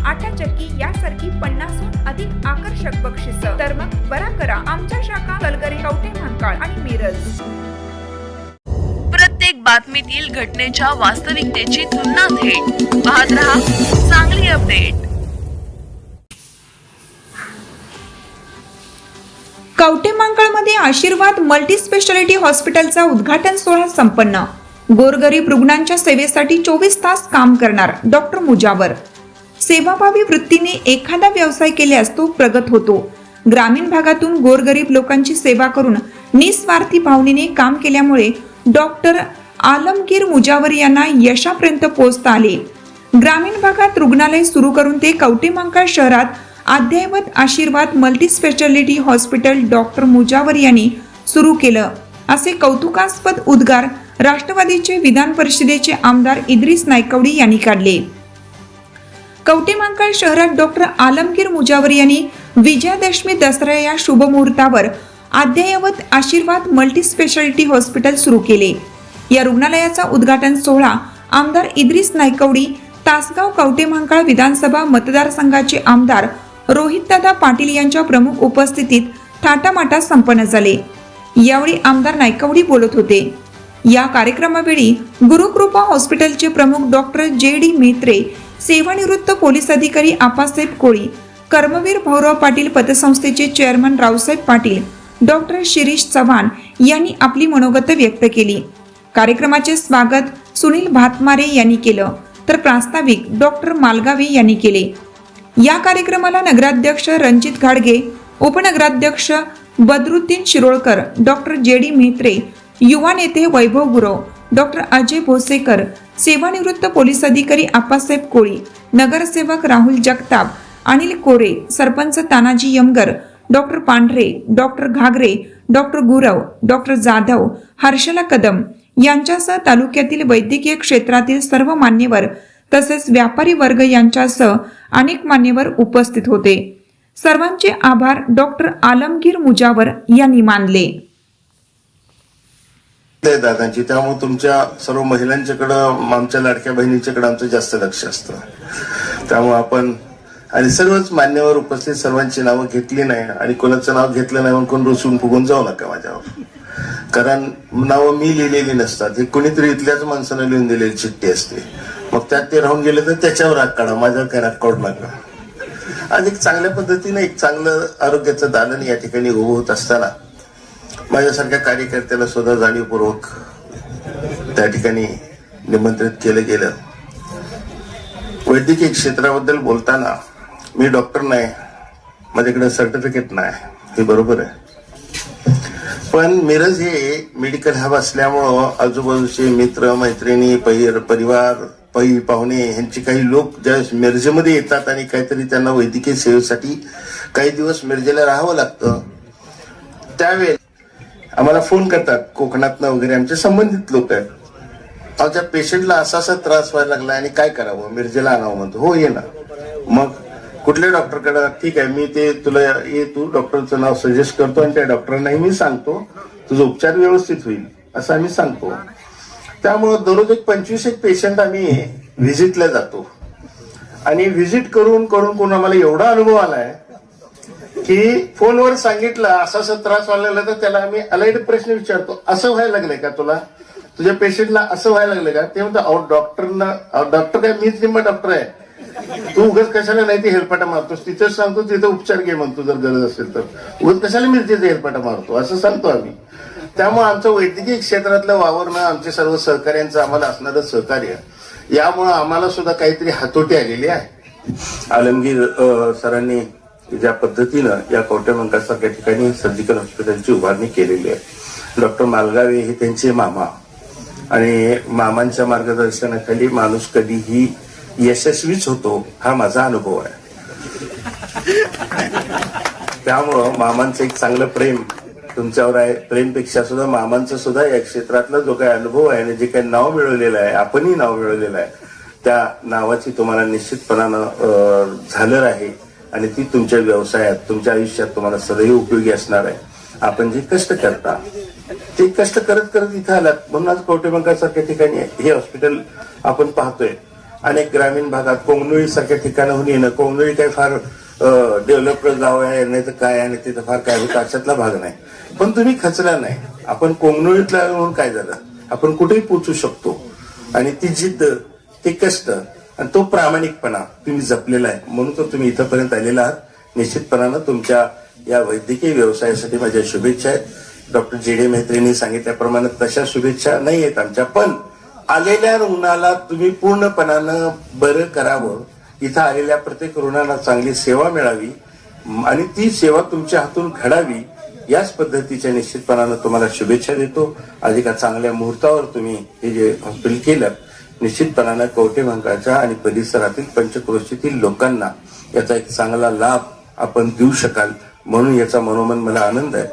Free आटा चक्की यासारखी पन्नासहून अधिक आकर्षक बक्षीस. तर मग बरा करा आमच्या शाखा कलगरी कवठे महांकाळ आणि मिरज. प्रत्येक बातमीतील घटनेच्या वास्तविकतेची तुलना थेट. पाहत रहा चांगली अपडेट. कवठेमांकळमध्ये आशीर्वाद मल्टी स्पेशालिटी हॉस्पिटलचा उद्घाटन सोहळा संपन्न. गोरगरीब रुग्णांच्या सेवेसाठी चोवीस तास काम करणार डॉक्टर मुजावर. सेवाभावी वृत्तीने एखादा व्यवसाय केल्यास तो प्रगत होतो. ग्रामीण भागातून गोरगरीब लोकांची सेवा करून निस्वार्थी भावनेने काम केल्यामुळे डॉक्टर आलमगीर मुजावर यांना यशापर्यंत पोहोचता आले. ग्रामीण भागात रुग्णालय सुरू करून ते कवटेमांका शहरात अद्ययावत आशीर्वाद multi speciality hospital doctor Mujawar यांनी सुरू केलं. असे कौतुकास्पद उद्गार राष्ट्रवादीचे विधान परिषदेचे आमदार इद्रिस नायकवडी यांनी काढले. कवटेमांकाळ शहरात डॉक्टर आलमगीर मुजावर यांनी विजयादशमी दसरा या शुभमुहूर्तावर अद्ययावत आशीर्वाद मल्टी स्पेशालिटी हॉस्पिटल सुरू केले. या रुग्णालयाचा उद्घाटन सोहळा आमदार इद्रिस नायकवडी तासगाव कवटेमांकाळ विधानसभा मतदारसंघाचे आमदार रोहितदादा पाटील यांच्या प्रमुख उपस्थितीत थाटामाटात संपन्न झाले. यावेळी आमदार नायकवडी बोलत होते. या कार्यक्रमावेळी गुरुकृपा हॉस्पिटलचे प्रमुख डॉक्टर जे डी मेत्रे सेवानिवृत्त पोलीस अधिकारी आपासाहेब कोळी कर्मवीर भाऊराव पाटील पतसंस्थेचे चेअरमन रावसाहेब पाटील डॉक्टर शिरीष चव्हाण यांनी आपली मनोगत व्यक्त केली. कार्यक्रमाचे स्वागत सुनील भातमारे यांनी केलं तर प्रास्ताविक डॉक्टर मालगावे यांनी केले. या कार्यक्रमाला नगराध्यक्ष रणजित घाडगे उपनगराध्यक्ष Badruddin Shirolkar doctor J D Mehtre युवा नेते वैभव गुरव डॉक्टर अजय भोसेकर सेवानिवृत्त पोलीस अधिकारी आप्पासाहेब कोळी नगरसेवक Rahul Jagtap Anil Kore sarpanch Tanaji Yamgar doctor Pandhare doctor Ghagare doctor Gurav doctor Jadhav Harshala Kadam यांच्यासह तालुक्यातील वैद्यकीय क्षेत्रातील सर्व मान्यवर तसेच व्यापारी वर्ग यांच्यासह अनेक मान्यवर उपस्थित होते. सर्वांचे आभार डॉक्टर आलमगीर मुजावर यांनी मानले. दादांची. त्यामुळे तुमच्या सर्व महिलांच्याकडं आमच्या लाडक्या बहिणींच्याकडे आमचं जास्त लक्ष असतं. त्यामुळे आपण आणि सर्वच मान्यवर उपस्थित सर्वांची नावं घेतली नाही आणि कोणाचं नाव घेतलं नाही म्हणून कोण रुसून फुगून जाऊ नका माझ्यावर. कारण नावं मी लिहिलेली नसतात. हे कुणीतरी इथल्याच माणसानं लिहून दिलेली चिठ्ठी असते. मग त्यात ते राहून गेले तर त्याच्यावर राग काढा माझ्यावर काय राग काढू नका. आज एक चांगल्या पद्धतीने एक चांगलं आरोग्याचं दालन या ठिकाणी उभं होत असताना माझ्यासारख्या कार्यकर्त्याला सुद्धा जाणीवपूर्वक त्या ठिकाणी निमंत्रित केलं गेलं. वैद्यकीय क्षेत्राबद्दल बोलताना मी डॉक्टर नाही माझ्याकडे सर्टिफिकेट नाही हे बरोबर आहे. पण मिरज हे मेडिकल हब असल्यामुळं आजूबाजूचे मित्र मैत्रिणी पहिर परिवार पै पाहुणे यांचे काही लोक ज्या मिरजेमध्ये येतात आणि काहीतरी त्यांना वैद्यकीय सेवेसाठी काही दिवस मिरजेला राहावं लागतं त्यावेळेस आम्हाला फोन करतात कोकणातनं वगैरे आमचे संबंधित लोक आहेत. अहो पेशंटला असा असा त्रास व्हायला लागला आणि काय करावं? मिरजेला आणावं म्हणतो. हो ये ना. मग कुठल्या डॉक्टरकडे ठीक आहे मी ते तुला ये तू डॉक्टरचं नाव सजेस्ट करतो आणि त्या डॉक्टरांनाही मी सांगतो. तुझा उपचार व्यवस्थित होईल असं आम्ही सांगतो. त्यामुळं दररोज एक पंचवीस एक पेशंट आम्ही व्हिजिटला जातो. आणि व्हिजिट करून करून कोण आम्हाला एवढा अनुभव आलाय की फोनवर सांगितलं असा असा त्रास व्हायला लागला तर त्याला आम्ही अलाइड प्रश्न विचारतो. असं व्हायला लागलंय का तुला? तुझ्या पेशंटला असं व्हायला लागलं का? ते म्हणतो अहो डॉक्टरना डॉक्टर काय मीच निम्मा डॉक्टर आहे. तू उगाच कशाला नाही ते हेलपाटा मारतोस? तिथंच सांगतो तिथं उपचार घे म्हणतो जर गरज असेल तर. उगाच कशाला मिरजेचा हेलपाटा मारतो? असं सांगतो आम्ही. त्यामुळे आमचं वैद्यकीय क्षेत्रातलं वावरणं आमचे सर्व सहकार्यांचं आम्हाला असणारं सहकार्य यामुळं आम्हाला सुद्धा काहीतरी हातोटी आलेली आहे. आलमगीर सरांनी ज्या पद्धतीनं या कवटेमंकासारख्या ठिकाणी सर्जिकल हॉस्पिटलची उभारणी केलेली आहे. डॉक्टर मालगावे हे त्यांचे मामा. आणि मामांच्या मार्गदर्शनाखाली माणूस कधीही यशस्वीच होतो हा माझा अनुभव आहे. त्यामुळं मामांचं एक चांगलं प्रेम तुमच्यावर आहे. प्रेमपेक्षा सुद्धा मामांचा सुद्धा या क्षेत्रातला जो काही अनुभव आहे आणि जे काही नाव मिळवलेलं आहे आपणही नाव मिळवलेलं आहे त्या नावाची तुम्हाला निश्चितपणानं झालं झालर आहे. आणि ती तुमच्या व्यवसायात तुमच्या आयुष्यात तुम्हाला सदैव उपयोगी असणार आहे. आपण जे कष्ट करता ते कष्ट करत करत इथं आलात. म्हणून आज कवटेबंकासारख्या ठिकाणी हे हॉस्पिटल आपण पाहतोय. अनेक ग्रामीण भागात कोंगनुळी सारख्या ठिकाणाहून येणं. कोंगनुळी काही फार डेव्हलप गाव आहे नाही तर काय आणि तिथं फार काय होतं अशातला भाग नाही. पण तुम्ही खचला नाही. आपण कोंगनुळीतला म्हणून काय झालं? आपण कुठेही पोचू शकतो. आणि ती जिद्द ते कष्ट आणि तो प्रामाणिकपणा तुम्ही जपलेला आहे. म्हणून तर तुम्ही इथंपर्यंत आलेला आहात. निश्चितपणानं तुमच्या या वैद्यकीय व्यवसायासाठी माझ्या शुभेच्छा आहेत. डॉक्टर जे डी मेहत्रींनी सांगितल्याप्रमाणे तशा शुभेच्छा नाही आहेत आमच्या पण आलेल्या रुग्णाला तुम्ही पूर्णपणानं बरं करावं. इथं आलेल्या प्रत्येक रुग्णाला चांगली सेवा मिळावी आणि ती सेवा तुमच्या हातून घडावी याच पद्धतीच्या निश्चितपणानं तुम्हाला शुभेच्छा देतो. अधिका चांगल्या मुहूर्तावर तुम्ही हे जे हॉस्पिटल केलं निश्चितपणानं कवटे भांगाच्या आणि परिसरातील पंचक्रोशीतील लोकांना याचा एक चांगला लाभ आपण देऊ शकाल म्हणून याचा मनोमन मला आनंद आहे.